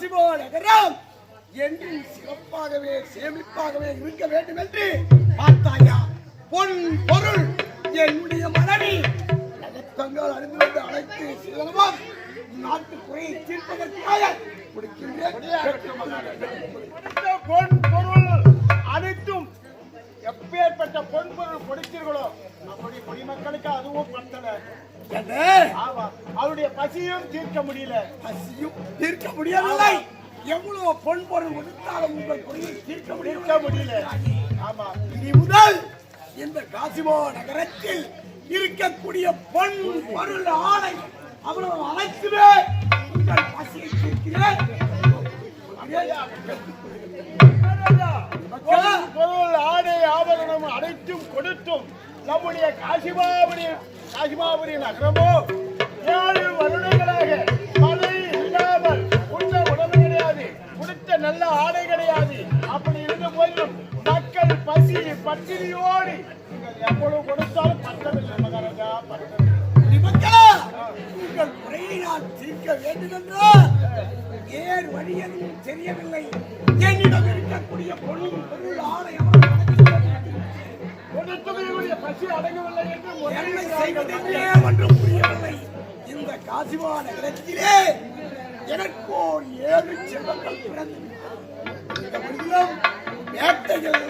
சிவோ நகரம் என்றும் சிறப்பாகவே சேமிப்பாகவே இருக்க வேண்டும் என்று பார்த்தாயா? பொன் பொருள் என்னுடைய மனைவி. தங்கள் அறிந்து வந்து அழைத்து சிதறவும் நாட்டு குறையை தீர்ப்பதற்காக கொடுக்கின்றேன். பசியும் தீர்க்க முடியல. பசியும் தீர்க்க முடியவில்லை. எவ்வளவு பொன் பொருள் கொடுத்தாலும் உங்கள் குறையை தீர்க்க தீர்க்க முடியல. ஆமா. இனி முதல் இந்த காசிமோ நகரத்தில் இருக்கக்கூடிய பொன் பொருள் ஆணை அவ்வளவு அனைத்துமே உங்கள் பசியை தீர்க்கிறேன். பொருள் ஆடை ஆபரணம் அனைத்தும் கொடுத்தும் நம்முடைய காசிமாபுரி காசிமாபுரி நகரமோ ஏழு வருடங்களாக மழை இல்லாமல் உண்ண உணவு கிடையாது கொடுத்த நல்ல ஆடை கிடையாது. அப்படி இருந்த போதிலும் மக்கள் பசி பட்டினியோடு நீங்கள் எவ்வளவு கொடுத்தாலும் பத்தவில்லை மகாராஜா பத்தவில்லை. உங்கள் நான் தீர்க்க வேண்டும் என்றால் ஏர் வழி எதுவும் தெரியவில்லை. என்னிடம் இருக்கக்கூடிய பொருள் பொருள் இவருடைய பசி அடங்கவில்லை என்று ஒன்றும் புரியவில்லை. இந்த காசிமா நகரத்திலே எனக்கு ஏழு செல்வங்கள் பிறந்து இந்த வேட்டைகள்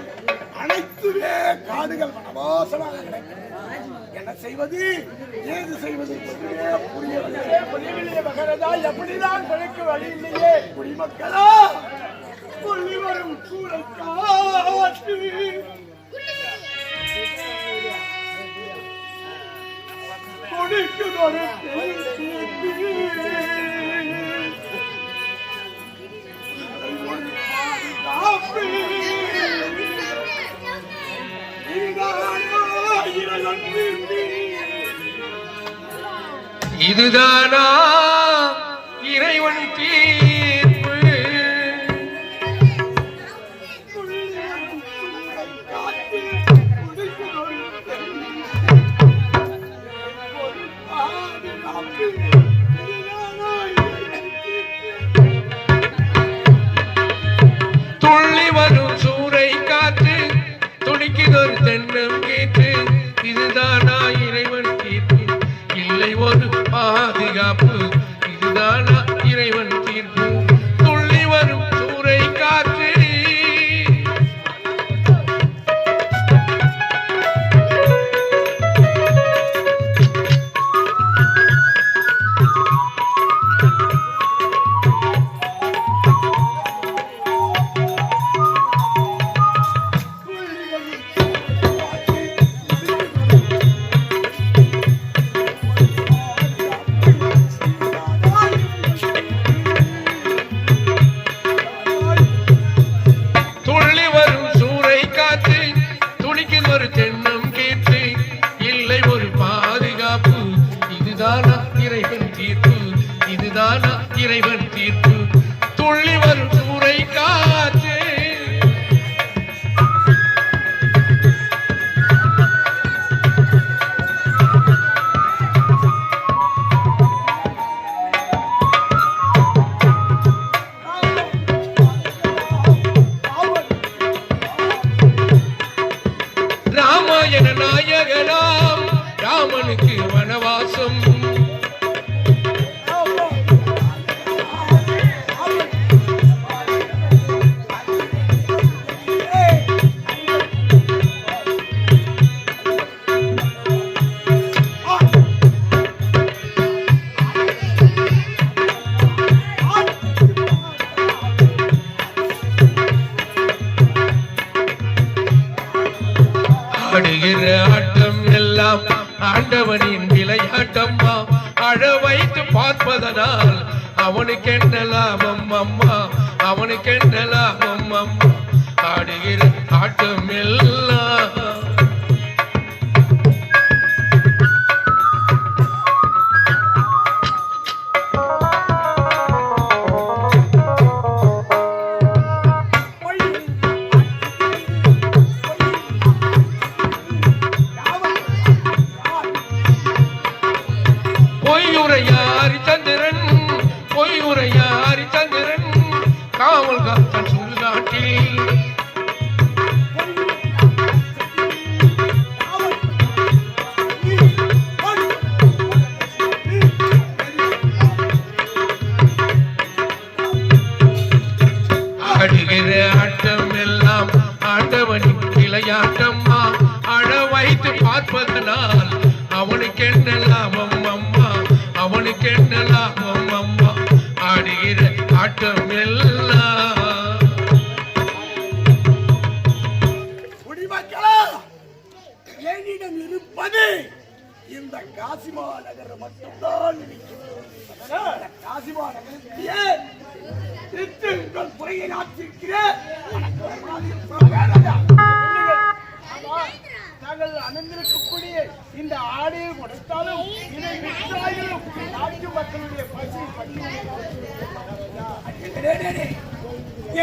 அனைத்துமே காடுகள் வனவாசமாக கிடைக்கும் என்ன செய்வது? ஏது செய்வது? புரியவில்லை புரியவில்லை மகாராஜா எப்படிதான் பிழைக்க வழி இல்லையே? குடிமக்களா இதுதானா? இறைவன் தீ ஆடுகிற ஆட்டம் எல்லாம் ஆண்டவனின் விளையாட்டம்மா. அழ வைத்து பார்ப்பதனால் அவனுக்கு என்ன லாபம் அம்மா? அவனுக்கு என்ன லாபம் அம்மா? ஆடுகிற ஆட்டம் எல்லாம்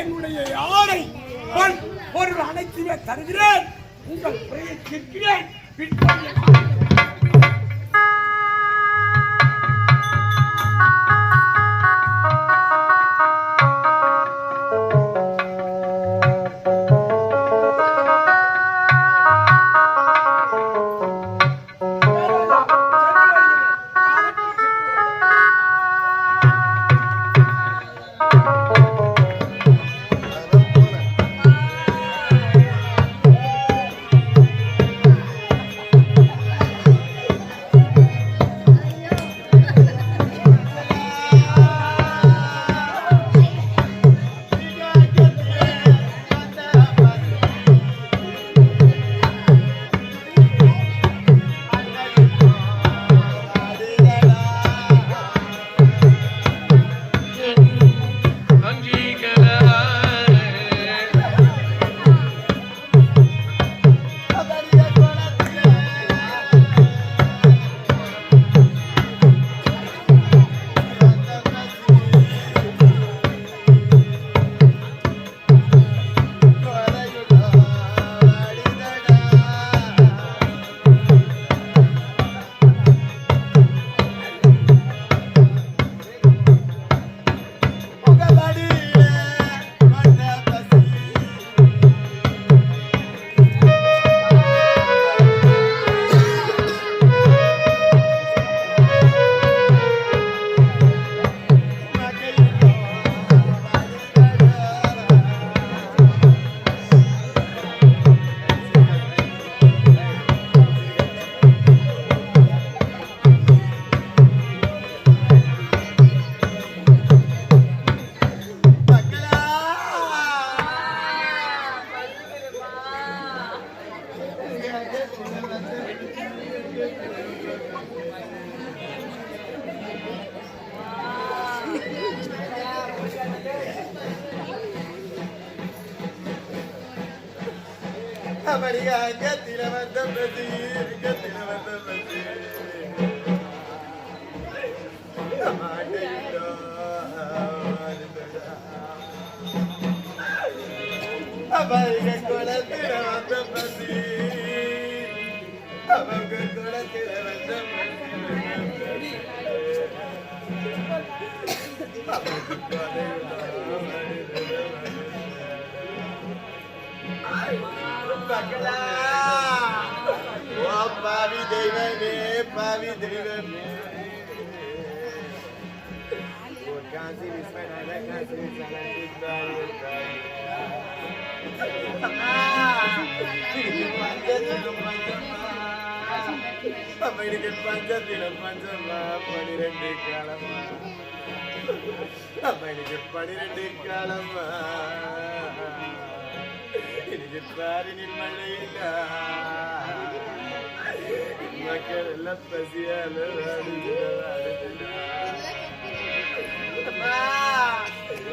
என்னுடைய யாரை ஒரு பொருள் அனைத்துமே தருகிறேன். உங்கள் குறையை தீர்க்கிறேன் அமளியா கத்திர வந்த பிரதி கத்திர வந்த பிரதி மாட்டையிட்டோ அமளிக குளத்திர வந்த பிரதி அவங்க குளத்திர வந்த பிரதி பகலா ஓ பாவி தெய்வமே பாவி தெய்வமே காசி விஸ்வநாத காசி விஸ்வநாத அம்மைக்கு பஞ்சத்திலும் பஞ்சமா பனிரெண்டு காலமா அம்மைக்கு பனிரெண்டு காலமா الفارن المليكة إنك اللفة يا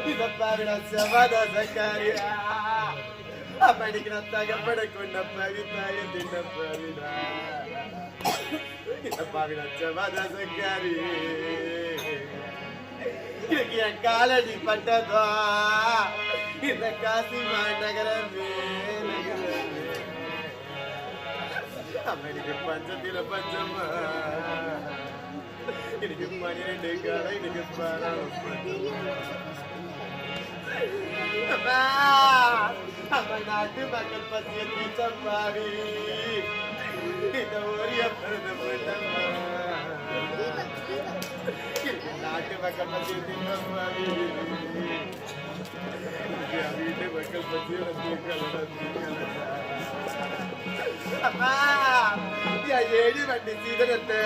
إذا بارنا السبادة زكريا படிக்கிற தகப்பட கொண்ட பவித்தாய தின்ன பவிதா இந்த பாவிட செவாத சக்காரி என் காலடி பட்டதா? இந்த காசி மாநகரமே. அமெரிக்க பஞ்சத்தில பஞ்சமா இன்னைக்கு பன்னிரெண்டு காலம் இன்னைக்கு பாராளும் அம்மா நம்ம நாட்டு மக்கள் பத்திய தீச்சம்பாவி இந்த ஒரிய பிரதம நாட்டு மக்கள் பத்திய தீச்சம்பாவி வீட்டு மக்கள் பத்திய அம்மா ஐயா ஏழு வண்டி சீதகத்தை